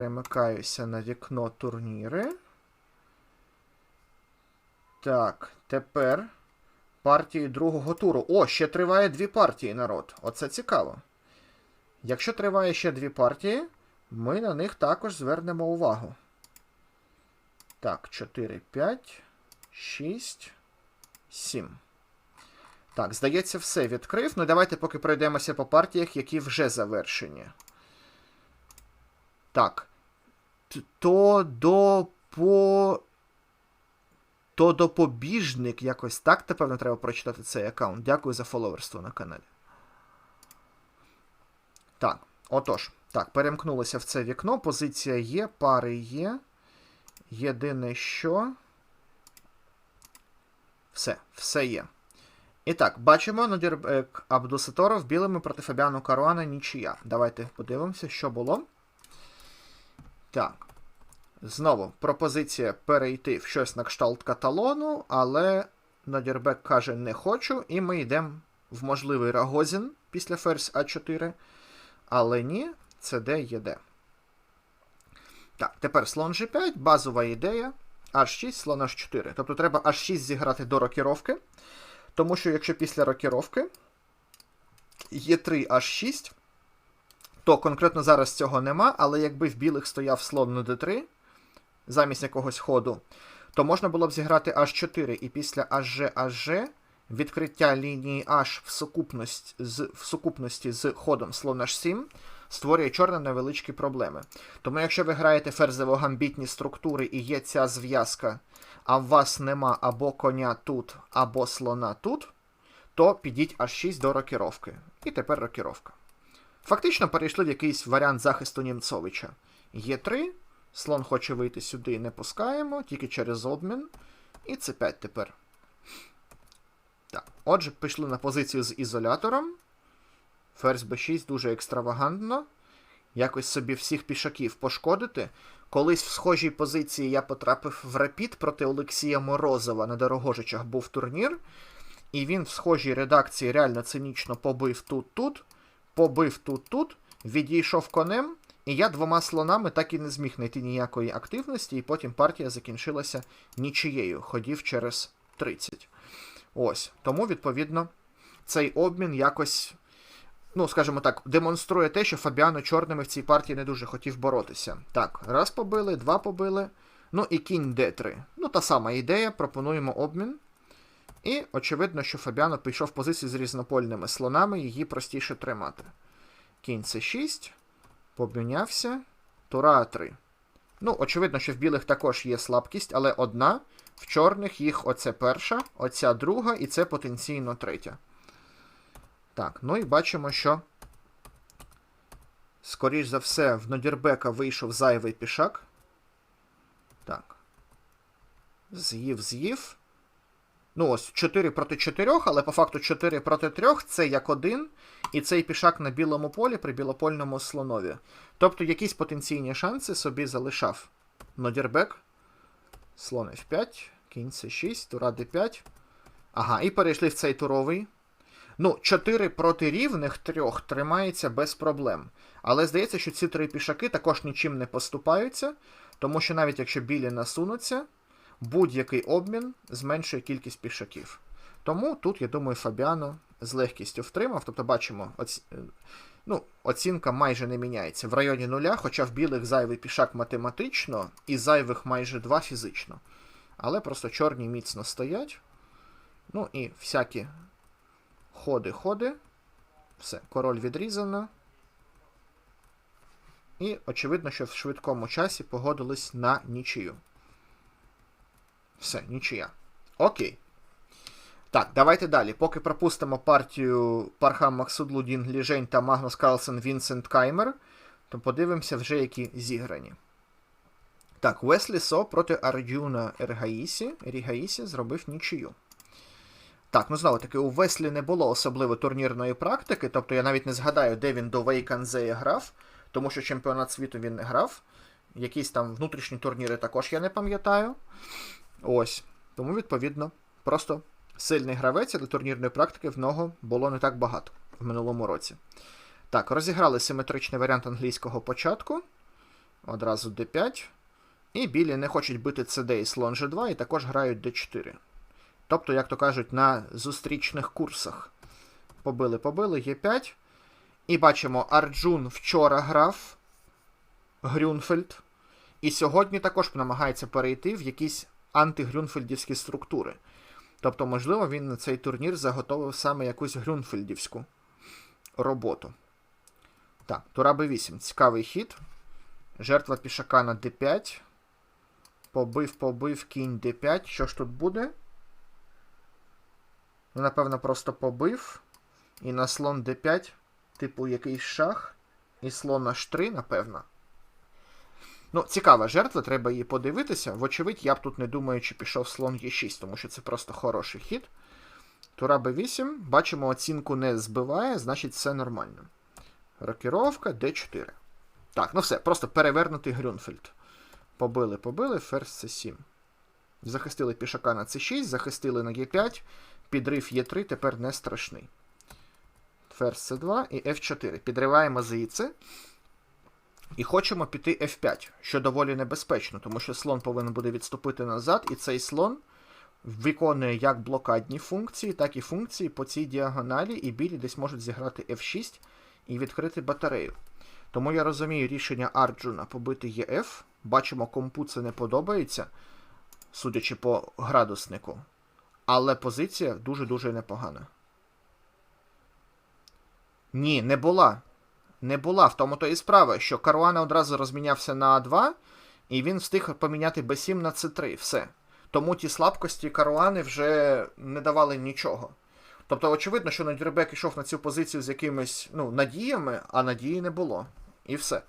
Перемикаюся на вікно турніри. Так, тепер партії другого туру. О, ще триває дві партії, народ. Оце цікаво. Якщо триває ще дві партії, ми на них також звернемо увагу. Так, 4, 5, 6, 7. Так, здається, все відкрив. Ну, давайте поки пройдемося по партіях, які вже завершені. Так. То до по. То допобіжник якось так, напевно, треба прочитати цей аккаунт. Дякую за фоловерство на каналі. Так, отож. Так, перемкнулося в це вікно. Позиція є, пари є. Єдине що. Все, все є. І так, бачимо Нодірбек Абдусаторов білими проти Фабіану Каруана нічия. Давайте подивимося, що було. Так. Знову пропозиція перейти в щось на кшталт каталону, але Нодірбек каже не хочу, і ми йдемо в можливий Рагозін після ферзь А4. Але ні, це Д є Д. Так, тепер слон G5, базова ідея. H6, слон H4. Тобто треба H6 зіграти до рокіровки. Тому що якщо після рокіровки є 3 H6, то конкретно зараз цього нема, але якби в білих стояв слон на D3 замість якогось ходу, то можна було б зіграти H4 і після HG HG відкриття лінії H в сукупності з, в сукупності з ходом слон H7 створює чорним невеличкі проблеми. Тому якщо ви граєте ферзево-гамбітні структури і є ця зв'язка, а в вас нема або коня тут, або слона тут, то підіть H6 до рокіровки. І тепер рокіровка. Фактично перейшли в якийсь варіант захисту Німцовича. Є 3 слон хоче вийти сюди, не пускаємо, тільки через обмін. І це 5 тепер. Так. Отже, пішли на позицію з ізолятором. Ферзь b6 дуже екстравагантно. Якось собі всіх пішаків пошкодити. Колись в схожій позиції я потрапив в рапід проти Олексія Морозова на Дорогожичах був турнір. І він в схожій редакції реально цинічно побив тут-тут, побив тут-тут, відійшов конем, і я двома слонами так і не зміг знайти ніякої активності, і потім партія закінчилася нічиєю, ходів через 30. Ось. Тому, відповідно, цей обмін якось, ну, скажімо так, демонструє те, що Фабіано чорними в цій партії не дуже хотів боротися. Так, раз побили, два побили. Ну і кінь d3. Ну, та сама ідея, пропонуємо обмін. І очевидно, що Фабіано пішов в позицію з різнопольними слонами, її простіше тримати. Кінь c6, помінявся. Тура А3. Ну, очевидно, що в білих також є слабкість, але одна. В чорних їх оце перша, оця друга, і це потенційно третя. Так, ну і бачимо, що. Скоріш за все, в Нодірбека вийшов зайвий пішак. Так. З'їв, з'їв. Ну, ось 4 проти 4, але по факту 4 проти 3 це як один, і цей пішак на білому полі при білопольному слонові. Тобто якісь потенційні шанси собі залишав Нодірбек. Слон F5, кінь C6, тура D5. Ага, і перейшли в цей туровий. Ну, 4 проти рівних трьох тримається без проблем. Але здається, що ці три пішаки також нічим не поступаються, тому що навіть якщо білі насунуться, будь-який обмін зменшує кількість пішаків. Тому тут, я думаю, Фабіано з легкістю втримав. Тобто, бачимо, оці... ну, оцінка майже не міняється. В районі нуля, хоча в білих зайвий пішак математично, і зайвих майже два фізично. Але просто чорні міцно стоять. Ну і всякі ходи-ходи. Все, король відрізано. І очевидно, що в швидкому часі погодились на нічию. Все, нічия. Окей. Так, давайте далі. Поки пропустимо партію Пархам Максудлудін Ліжень та Магнус Карлсен Вінсент Каймер, то подивимося вже, які зіграні. Так, Веслі Со проти Арджуна Ергаїсі. Ергаїсі зробив нічию. Так, ну знову таки, у Веслі не було особливо турнірної практики, тобто я навіть не згадаю, де він до Вейканзея грав, тому що чемпіонат світу він не грав. Якісь там внутрішні турніри також я не пам'ятаю. Ось. Тому, відповідно, просто сильний гравець, але турнірної практики в нього було не так багато в минулому році. Так, розіграли симетричний варіант англійського початку. Одразу d5. І білі не хочуть бити cd і слон g2, і також грають d4. Тобто, як то кажуть, на зустрічних курсах. Побили, побили, Е5. І бачимо, Арджун вчора грав Грюнфельд. І сьогодні також намагається перейти в якісь антигрюнфельдівські структури. Тобто, можливо, він на цей турнір заготовив саме якусь грюнфельдівську роботу. Так, Тура Б8. Цікавий хід. Жертва пішака на d5. Побив, побив, кінь d5. Що ж тут буде? Ну, напевно, просто побив. І на слон d5, типу, якийсь шах. І слон h3, напевно. Ну, цікава жертва, треба її подивитися. Вочевидь, я б тут не думаю, чи пішов слон Е6, тому що це просто хороший хід. Тура Б8. Бачимо, оцінку не збиває, значить все нормально. Рокіровка d4. Так, ну все, просто перевернутий Грюнфельд. Побили, побили, ферзь c7. Захистили пішака на c6, захистили на Е5, підрив Е3, тепер не страшний. Ферзь c2 і F4. Підриваємо звідси. І хочемо піти F5, що доволі небезпечно, тому що слон повинен буде відступити назад, і цей слон виконує як блокадні функції, так і функції по цій діагоналі, і білі десь можуть зіграти F6 і відкрити батарею. Тому я розумію рішення Арджуна побити ЄФ. Бачимо, компу це не подобається, судячи по градуснику. Але позиція дуже-дуже непогана. Ні, не була. Не була. В тому то і справа, що Каруана одразу розмінявся на А2, і він встиг поміняти Б7 на С3. Все. Тому ті слабкості Каруани вже не давали нічого. Тобто, очевидно, що Надюрбек йшов на цю позицію з якимись ну, надіями, а надії не було. І все.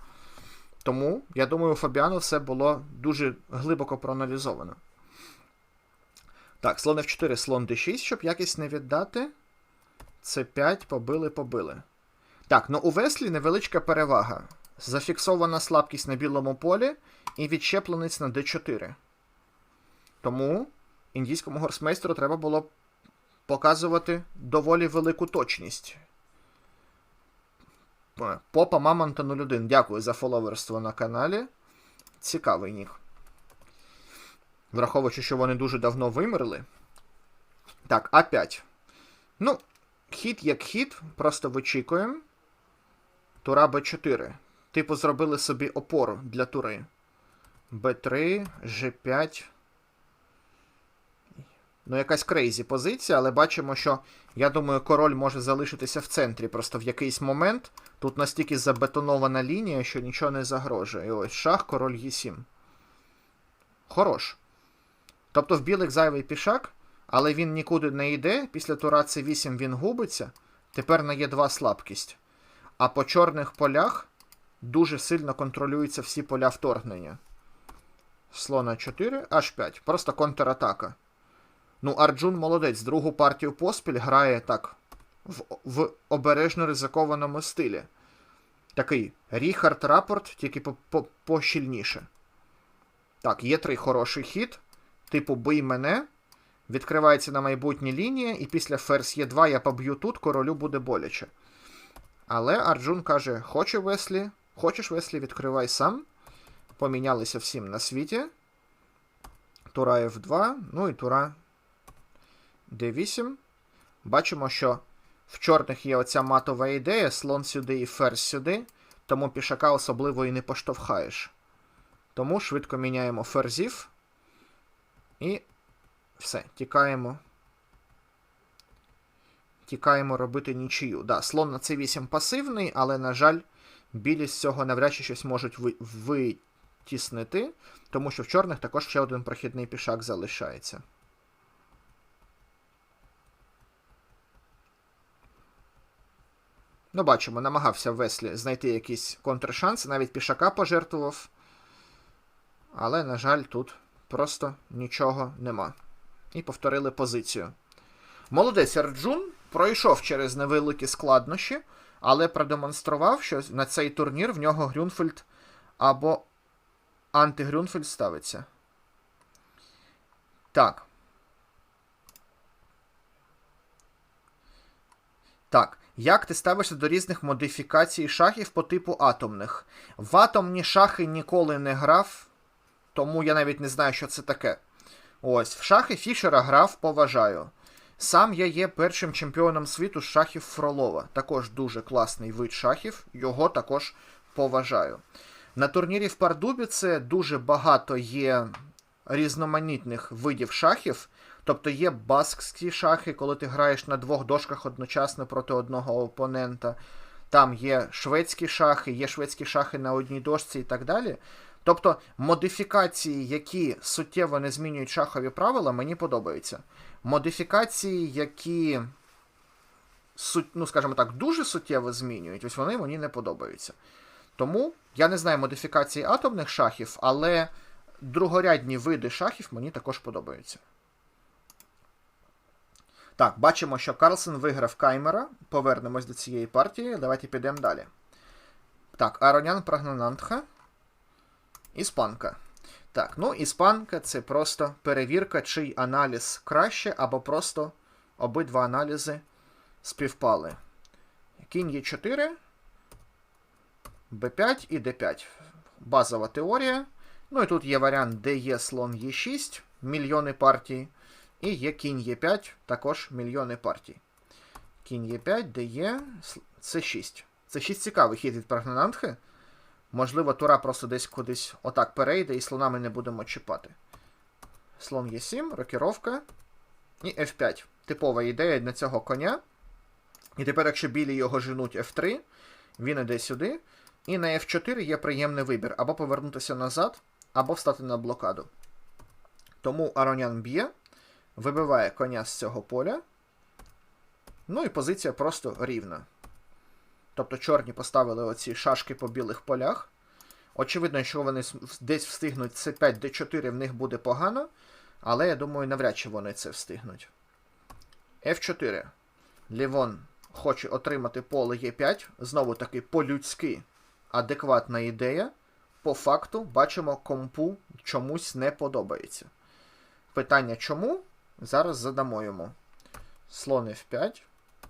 Тому, я думаю, у Фабіану все було дуже глибоко проаналізовано. Так, слон F4, слон D6, щоб якість не віддати. С5, побили, побили. Так, ну у Веслі невеличка перевага. Зафіксована слабкість на білому полі і відщепленець на d4. Тому індійському горсмейстеру треба було показувати доволі велику точність. Попа Мамонта 01. Дякую за фоловерство на каналі. Цікавий нік. Враховуючи, що вони дуже давно вимерли. Так, А5. Ну, хід як хід, просто вичікуємо. Тура Б4. Типу, зробили собі опору для тури. Б3, Ж5. Ну, якась крейзі позиція, але бачимо, що, я думаю, король може залишитися в центрі. Просто в якийсь момент тут настільки забетонована лінія, що нічого не загрожує. І ось шах, король Е7. Хорош. Тобто в білих зайвий пішак, але він нікуди не йде. Після тура С8 він губиться. Тепер на Е2 слабкість. А по чорних полях дуже сильно контролюються всі поля вторгнення. Слона 4, H5. Просто контратака. Ну, Арджун молодець. Другу партію поспіль грає так. В, в обережно ризикованому стилі. Такий Ріхард рапорт, тільки пощільніше. Так, є три хороший хід. Типу бий мене. Відкривається на майбутній лінії, і після ферзь Е2 я поб'ю тут, королю буде боляче. Але Арджун каже: Хоче Веслі, хочеш Веслі, відкривай сам. Помінялися всім на світі. Тура F2, ну і Тура D8. Бачимо, що в чорних є оця матова ідея, слон сюди і ферзь сюди, тому пішака особливо і не поштовхаєш. Тому швидко міняємо ферзів. І все, тікаємо. Тікаємо робити нічию. Да, слон на c8 пасивний, але, на жаль, білі з цього навряд чи щось можуть витіснити, тому що в чорних також ще один прохідний пішак залишається. Ну, бачимо, намагався Веслі знайти якийсь контршанс, навіть пішака пожертвував. Але, на жаль, тут просто нічого нема. І повторили позицію. Молодець Арджун пройшов через невеликі складнощі, але продемонстрував, що на цей турнір в нього Грюнфельд або антигрюнфельд ставиться. Так. Так. Як ти ставишся до різних модифікацій шахів по типу атомних? В атомні шахи ніколи не грав, тому я навіть не знаю, що це таке. Ось, в шахи Фішера грав, поважаю. Сам я є першим чемпіоном світу шахів Фролова. Також дуже класний вид шахів, його також поважаю. На турнірі в Пардубі це дуже багато є різноманітних видів шахів. Тобто є баскські шахи, коли ти граєш на двох дошках одночасно проти одного опонента. Там є шведські шахи, є шведські шахи на одній дошці і так далі. Тобто модифікації, які суттєво не змінюють шахові правила, мені подобаються. Модифікації, які, ну, скажімо так, дуже суттєво змінюють, ось вони мені не подобаються. Тому я не знаю модифікації атомних шахів, але другорядні види шахів мені також подобаються. Так, бачимо, що Карлсен виграв Каймера. Повернемось до цієї партії. Давайте підемо далі. Так, Аронян Прагнанантха. Іспанка. Так, ну іспанка це просто перевірка, чий аналіз краще, або просто обидва аналізи співпали. Кінь є 4, Б5 і Д5. Базова теорія. Ну і тут є варіант, де є слон Е6, мільйони партій. І є кінь Е5, також мільйони партій. Кінь Е5, де є С6. С6 цікавий хід від Прагнанантхи. Можливо, тура просто десь кудись отак перейде, і слона ми не будемо чіпати. Слон Е7, рокіровка. І F5. Типова ідея для цього коня. І тепер, якщо білі його женуть F3, він іде сюди. І на F4 є приємний вибір. Або повернутися назад, або встати на блокаду. Тому Аронян б'є, вибиває коня з цього поля. Ну і позиція просто рівна. Тобто чорні поставили оці шашки по білих полях. Очевидно, якщо вони десь встигнуть С5, Д4, в них буде погано. Але я думаю, навряд чи вони це встигнуть. F4. Лівон хоче отримати поле Е5. Знову таки по-людськи адекватна ідея. По факту, бачимо, компу чомусь не подобається. Питання чому? Зараз задамо йому. Слон F5.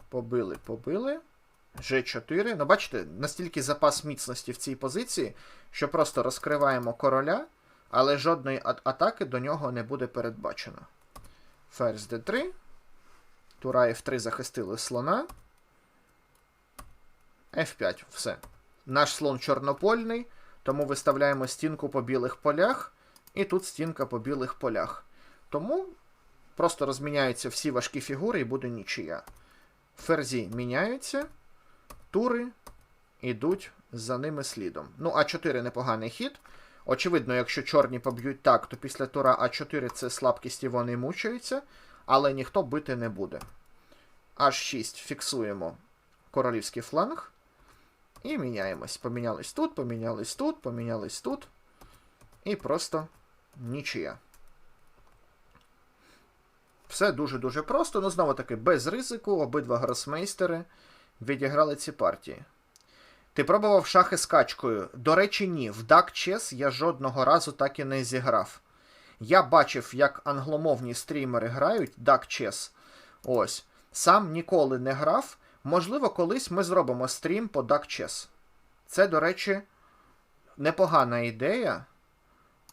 Побили, побили. G4. Ну, бачите, настільки запас міцності в цій позиції, що просто розкриваємо короля, але жодної атаки до нього не буде передбачено. Ферзь D3. Тура F3 захистили слона. F5. Все. Наш слон чорнопольний, тому виставляємо стінку по білих полях. І тут стінка по білих полях. Тому просто розміняються всі важкі фігури і буде нічия. Ферзі міняються тури йдуть за ними слідом. Ну, А4 непоганий хід. Очевидно, якщо чорні поб'ють так, то після тура А4 це слабкість і вони мучаються, але ніхто бити не буде. H6 фіксуємо королівський фланг. І міняємось. Помінялись тут, помінялись тут, помінялись тут. І просто нічия. Все дуже-дуже просто. Ну, знову таки, без ризику, обидва гросмейстери відіграли ці партії. Ти пробував шахи з качкою? До речі, ні. В Duck Chess я жодного разу так і не зіграв. Я бачив, як англомовні стрімери грають Duck Chess. Ось. Сам ніколи не грав. Можливо, колись ми зробимо стрім по Duck Chess. Це, до речі, непогана ідея.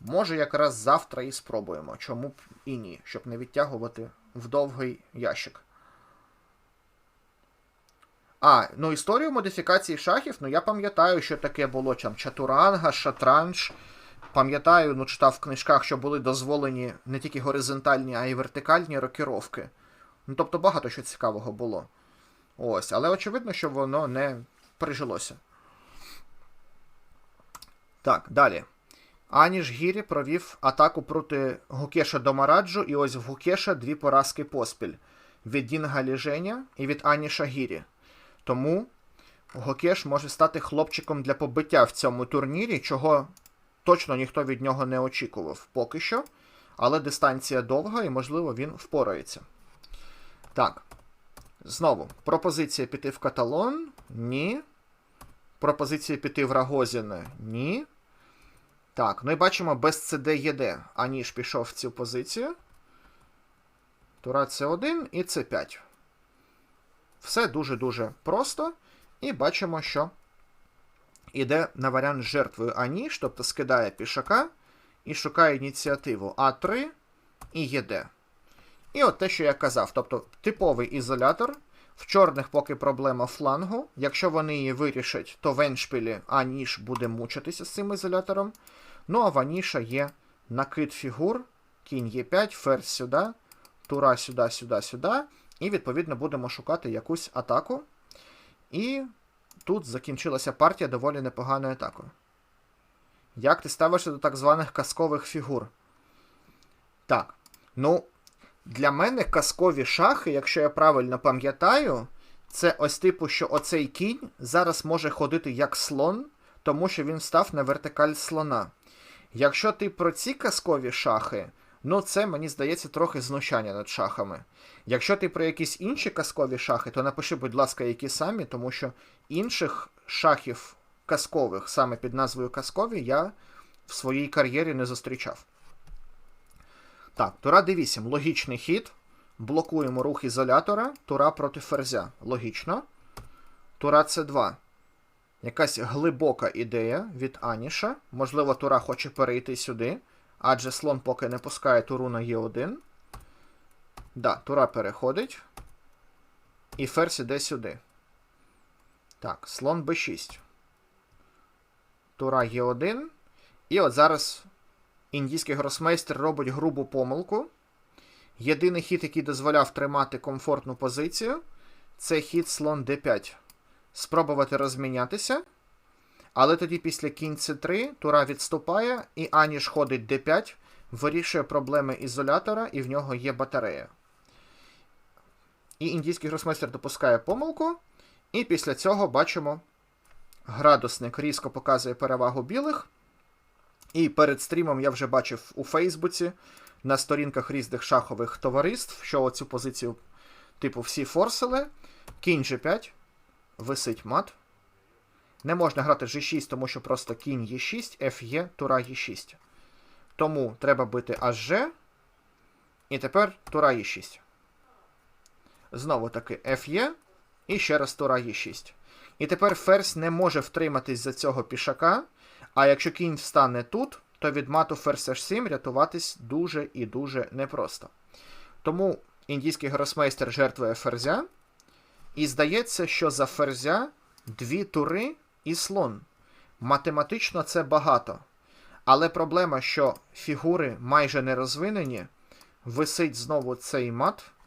Може, якраз завтра і спробуємо. Чому б і ні, щоб не відтягувати в довгий ящик. А, ну історію модифікації шахів, ну я пам'ятаю, що таке було там чатуранга, шатранж. Пам'ятаю, ну читав в книжках, що були дозволені не тільки горизонтальні, а й вертикальні рокіровки. Ну, тобто багато що цікавого було. Ось, але очевидно, що воно не прижилося. Так, далі. Аніш Гірі провів атаку проти Гукеша Домараджу, і ось в Гукеша дві поразки поспіль: від Дінга Ліженя і від Аніша Гірі. Тому Гокеш може стати хлопчиком для побиття в цьому турнірі, чого точно ніхто від нього не очікував поки що. Але дистанція довга і, можливо, він впорається. Так. Знову, пропозиція піти в Каталон? Ні. Пропозиція піти в Рагозіне? Ні. Так, ну і бачимо, без ЦД ЄД. Аніж пішов в цю позицію. Тура С1 і С5. Все дуже-дуже просто. І бачимо, що іде на варіант з жертвою Аніш, тобто скидає пішака і шукає ініціативу А3 і ЄД. І от те, що я казав, тобто типовий ізолятор. В чорних поки проблема флангу. Якщо вони її вирішать, то в еншпілі Аніш буде мучитися з цим ізолятором. Ну а в Аніша є накид фігур, кінь Е5, ферзь сюди, тура сюди, сюди, сюди. І, відповідно, будемо шукати якусь атаку. І тут закінчилася партія доволі непоганою атакою. Як ти ставишся до так званих казкових фігур? Так. Ну, для мене казкові шахи, якщо я правильно пам'ятаю, це ось типу, що оцей кінь зараз може ходити як слон, тому що він став на вертикаль слона. Якщо ти про ці казкові шахи, ну це мені здається трохи знущання над шахами. Якщо ти про якісь інші казкові шахи, то напиши, будь ласка, які самі, тому що інших шахів казкових, саме під назвою казкові, я в своїй кар'єрі не зустрічав. Так, тура d8. Логічний хід. Блокуємо рух ізолятора. Тура проти ферзя. Логічно. Тура c2. Якась глибока ідея від Аніша. Можливо, Тура хоче перейти сюди. Адже слон поки не пускає туру на Е1. Да, Тура переходить. І ферзь іде сюди. Так, слон b6. Тура Е1. І от зараз індійський гросмейстер робить грубу помилку. Єдиний хід, який дозволяв тримати комфортну позицію, це хід слон d5. Спробувати розмінятися. Але тоді після кінь c3 тура відступає, і Аніш ходить d5, вирішує проблеми ізолятора, і в нього є батарея. І індійський гросмейстер допускає помилку. І після цього бачимо, градусник різко показує перевагу білих. І перед стрімом я вже бачив у Фейсбуці на сторінках різних шахових товариств, що оцю позицію, типу, всі форсили. Кінь G5, висить мат. Не можна грати G6, тому що просто кінь Е6, Ф'є, тура Е6. Тому треба бити HG. І тепер тура Е6. Знову таки Ф'є. І ще раз тура Е6. І тепер ферзь не може втриматись за цього пішака. А якщо кінь встане тут, то від мату ферзь H7 рятуватись дуже і дуже непросто. Тому індійський гросмейстер жертвує ферзя. І здається, що за ферзя дві тури і слон. Математично це багато. Але проблема, що фігури майже не розвинені, висить знову цей мат.